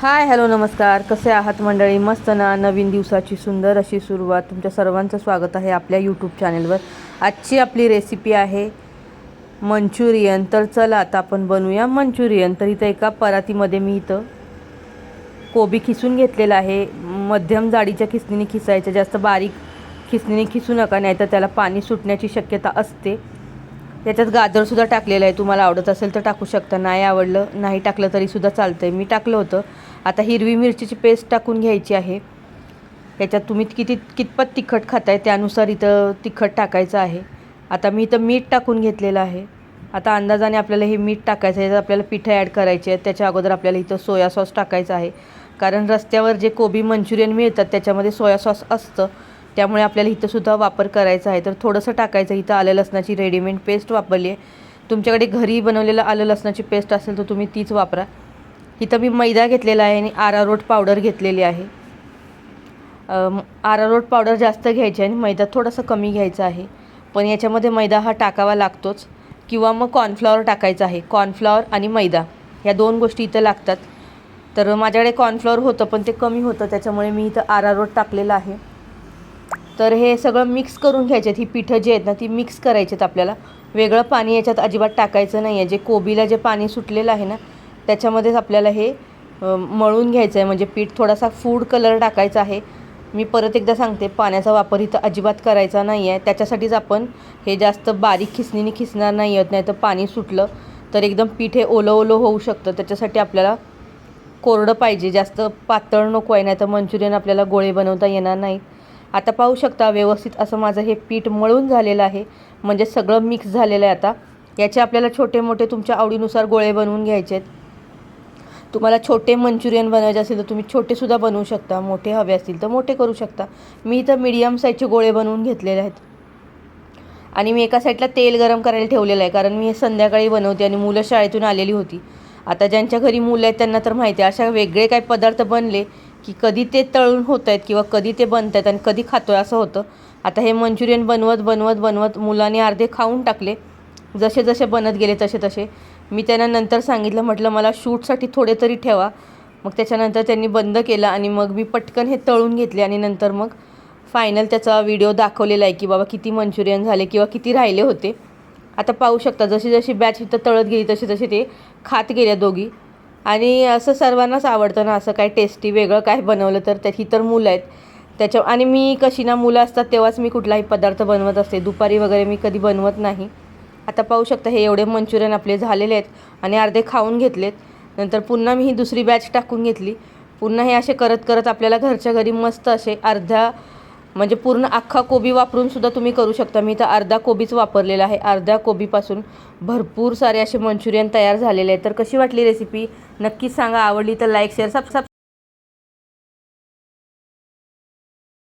Hi hello नमस्कार. कसे आहात मंडळी? मस्त ना? नवीन दिवसाची सुंदर अशी सुरुवात. तुमच्या सर्वांचं स्वागत आहे आपल्या यूट्यूब चॅनलवर आजची आपली रेसिपी आहे मंचुरियन. तर चला आता आपण बनवूया मंचुरियन. तर इथं एका परातीमध्ये मी इथं कोबी खिसून घेतलेला आहे. मध्यम जाडीच्या खिसणीने खिसायच्या जास्त बारीक खिसणीने खिसू नका नाही तर त्याला पाणी सुटण्याची शक्यता असते. याच्यात गाजरसुद्धा टाकलेलं आहे. तुम्हाला आवडत असेल तर टाकू शकता. नाही आवडलं नाही टाकलं तरीसुद्धा चालतं आहे मी टाकलं होतं. आता हिरवी मिरचीची पेस्ट टाकून घ्यायची आहे. याच्यात तुम्ही किती कितपत तिखट खाताय त्यानुसार इथं तिखट टाकायचं आहे. आता मी इथं मीठ टाकून घेतलेलं आहे. आता अंदाजाने आपल्याला हे मीठ टाकायचं आहे. आपल्याला पिठं ॲड करायचे आहेत. त्याच्या अगोदर आपल्याला इथं सोया सॉस टाकायचं आहे. कारण रस्त्यावर जे कोबी मंचुरियन मिळतात त्याच्यामध्ये सोया सॉस असतं. त्यामुळे आपल्याला इथंसुद्धा वापर करायचा आहे. तर थोडंसं टाकायचं इथं आलं लसणाची रेडीमेड पेस्ट वापरली आहे. तुमच्याकडे घरी बनवलेलं आलं लसणाची पेस्ट असेल तर तुम्ही तीच वापरा. इथं मी मैदा घेतलेला आहे आणि आरारोट पावडर घेतलेली आहे. आरारोट पावडर जास्त घ्यायची आहे आणि मैदा थोडासा कमी घ्यायचा आहे. पण याच्यामध्ये मैदा हा टाकावा लागतोच. किंवा मग कॉर्नफ्लॉवर टाकायचा आहे. कॉर्नफ्लॉवर आणि मैदा ह्या दोन गोष्टी इथं लागतात. तर माझ्याकडे कॉर्नफ्लॉवर होतं पण ते कमी होतं. त्याच्यामुळे मी इथं आरारोट टाकलेलं आहे. तर हे सगळं मिक्स करून घ्यायचे आहेत ही पिठं जी आहेत ना ती मिक्स करायची आहेत आपल्याला. वेगळं पाणी याच्यात अजिबात टाकायचं नाही आहे जे कोबीला जे पाणी सुटलेलं आहे ना त्याच्यामध्येच आपल्याला हे मळून घ्यायचं आहे म्हणजे पीठ थोडासा फूड कलर टाकायचा आहे. मी परत एकदा सांगते पाण्याचा वापर इथं अजिबात करायचा नाही आहे त्याच्यासाठीच आपण हे जास्त बारीक खिसणीने खिसणार नाही आहेत. नाही तर पाणी सुटलं तर एकदम पीठ हे ओलं ओलं होऊ शकतं. त्याच्यासाठी आपल्याला कोरडं पाहिजे. जास्त पातळ नको आहे. नाही तर मंचुरियन आपल्याला गोळे बनवता येणार नाही आता पाहू शकता व्यवस्थित असं माझं हे पीठ मळून झालेलं आहे. म्हणजे सगळं मिक्स झालेलं आहे आता. याचे आपल्याला छोटे मोठे तुमच्या आवडीनुसार गोळे बनवून घ्यायचे आहेत. तुम्हाला छोटे मंचुरियन बनवायचे असेल तर तुम्ही छोटेसुद्धा बनवू शकता. मोठे हवे असतील तर मोठे करू शकता. मी इथं मीडियम साईजचे गोळे बनवून घेतलेले आहेत. आणि मी एका साईडला तेल गरम करायला ठेवलेलं आहे. कारण मी हे संध्याकाळी बनवते आणि मुलं शाळेतून आलेली होती. आता ज्यांच्या घरी मुलं आहेत त्यांना तर माहिती आहे अशा वेगळे काही पदार्थ बनले की कधी ते तळून होत आहेत किंवा कधी ते बनत आहेत आणि कधी खातो आहे असं होतं. आता हे मंचुरियन बनवत बनवत बनवत मुलांनी अर्धे खाऊन टाकले. जसे जसे बनत गेले तसे तसे. मी त्यांना नंतर सांगितलं म्हटलं मला शूटसाठी थोडे तरी ठेवा. मग त्याच्यानंतर त्यांनी बंद केलं आणि मग मी पटकन हे तळून घेतले आणि नंतर मग फायनल त्याचा व्हिडिओ दाखवलेला आहे की बाबा किती मंचुरियन झाले किंवा किती राहिले होते. आता पाहू शकता जशी जशी बॅच इथं तळत गेली तशी तशी ते खात गेल्या दोघी. आणि असं सर्वांनाच आवडतं ना असं काय टेस्टी वेगळं काय बनवलं तर त्याची तर मुलं आहेत. त्याच्या आणि मी कशी ना मुलं असतात तेव्हाच मी कुठलाही पदार्थ बनवत असते. दुपारी वगैरे मी कधी बनवत नाही. आता पाहू शकता हे एवढे मंचुरियन आपले झालेले आहेत आणि अर्धे खाऊन घेतलेत. नंतर पुन्हा मी ही दुसरी बॅच टाकून घेतली. पुन्हा हे असे करत करत आपल्याला घरच्या घरी मस्त असे अर्ध्या म्हणजे पूर्ण अख्खा कोबी वापरून सुद्धा तुम्ही करू शकता. मी तर अर्धा कोबीच वापरलेला आहे. अर्ध्या कोबीपासून भरपूर सारे असे मंचुरियन तयार झालेले आहेत. तर कशी वाटली रेसिपी नक्कीच सांगा. आवडली तर लाईक शेअर सब सब